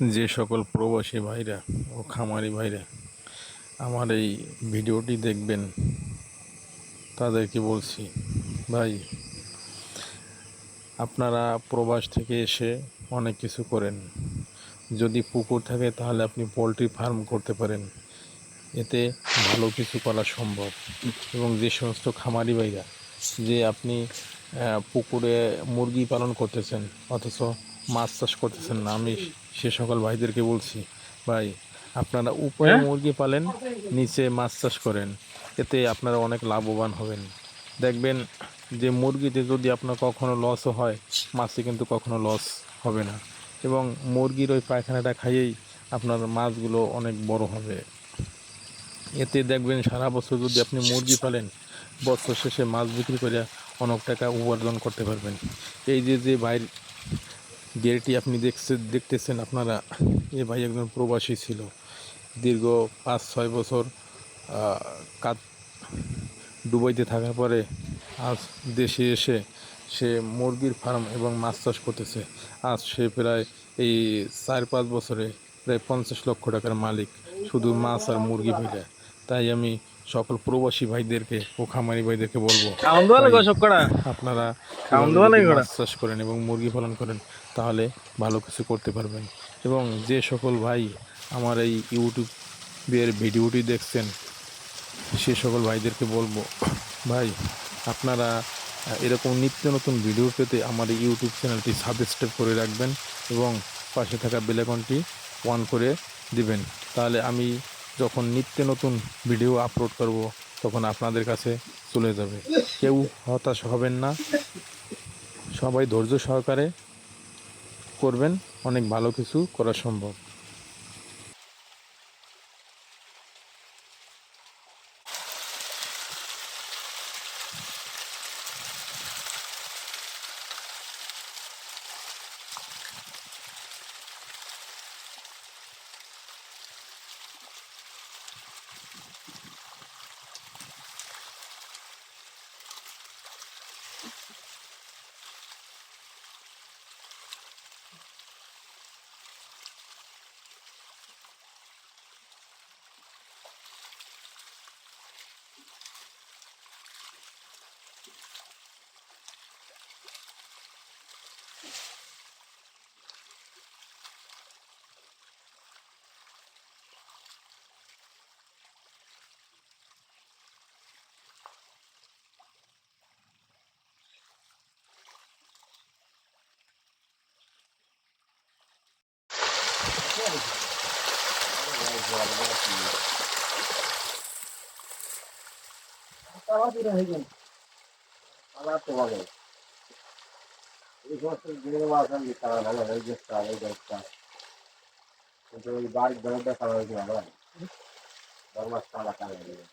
যে সকল প্রবাসী ভাইরা ও খামারি ভাইরা আমার এই ভিডিওটি দেখবেন, তাদেরকে বলছি, ভাই, আপনারা প্রবাস থেকে এসে অনেক কিছু করেন। যদি পুকুর থাকে তাহলে আপনি পোলট্রি ফার্ম করতে পারেন। এতে ভালো কিছু করা সম্ভব। এবং যে সমস্ত খামারি ভাইরা, যে আপনি পুকুরে মুরগি পালন করতেছেন, অথচ মাছ চাষ করতেছেন না আমি সে সকল ভাইদেরকে বলছি ভাই আপনারা উপরে হ্যাঁ? মুরগি পালেন নিচে মাছ চাষ করেন এতে আপনারা অনেক লাভবান হবেন। দেখবেন যে মুরগিতে যদি আপনার কখনো লসও হয় মাছে কিন্তু কখনো লস হবে না। এবং মুরগির ওই পায়খানাটা খাইয়েই আপনার মাছগুলো অনেক বড় হবে। এতে দেখবেন সারা বছর যদি আপনি মুরগি পালেন বছর শেষে মাছ বিক্রি করে অনেক টাকা উপার্জন করতে পারবেন। এই যে যে ভাই গেরটি আপনি দেখছে, দেখতেছেন আপনারা। এ ভাই একজন প্রবাসী ছিল। দীর্ঘ পাঁচ, ছয় বছর কাত দুবাইতে থাকার পরে আজ দেশে এসে সে মুরগির ফার্ম এবং মাছ চাষ করতেছে। আজ সে প্রায় এই চার, পাঁচ বছরে প্রায় পঞ্চাশ লক্ষ টাকার মালিক। শুধু মাছ আর মুরগি মিলে তাই আমি সকল প্রবাসী ভাইদেরকে ও খামারি ভাইদেরকে বলব আপনারা চাষ করেন এবং মুরগি পালন করেন তাহলে ভালো কিছু করতে পারবেন। এবং যে সকল ভাই আমার এই ইউটিউবের ভিডিওটি দেখছেন সে সকল ভাইদেরকে বলব ভাই আপনারা এরকম নিত্য নতুন ভিডিও পেতে আমার এই ইউটিউব চ্যানেলটি সাবস্ক্রাইব করে রাখবেন এবং পাশে থাকা বেলাকনটি অন করে দিবেন। তাহলে আমি যখন নিত্য নতুন ভিডিও আপলোড করব, তখন আপনাদের কাছে চলে যাবে। কেউ হতাশ হবেন না। সবাই ধৈর্য সহকারে করবেন। অনেক ভালো কিছু করা সম্ভব। কিন্তু ওই বাড়ির দরজা খাওয়া হয়েছে আমরা দরমাস তালা খাওয়া হয়েছে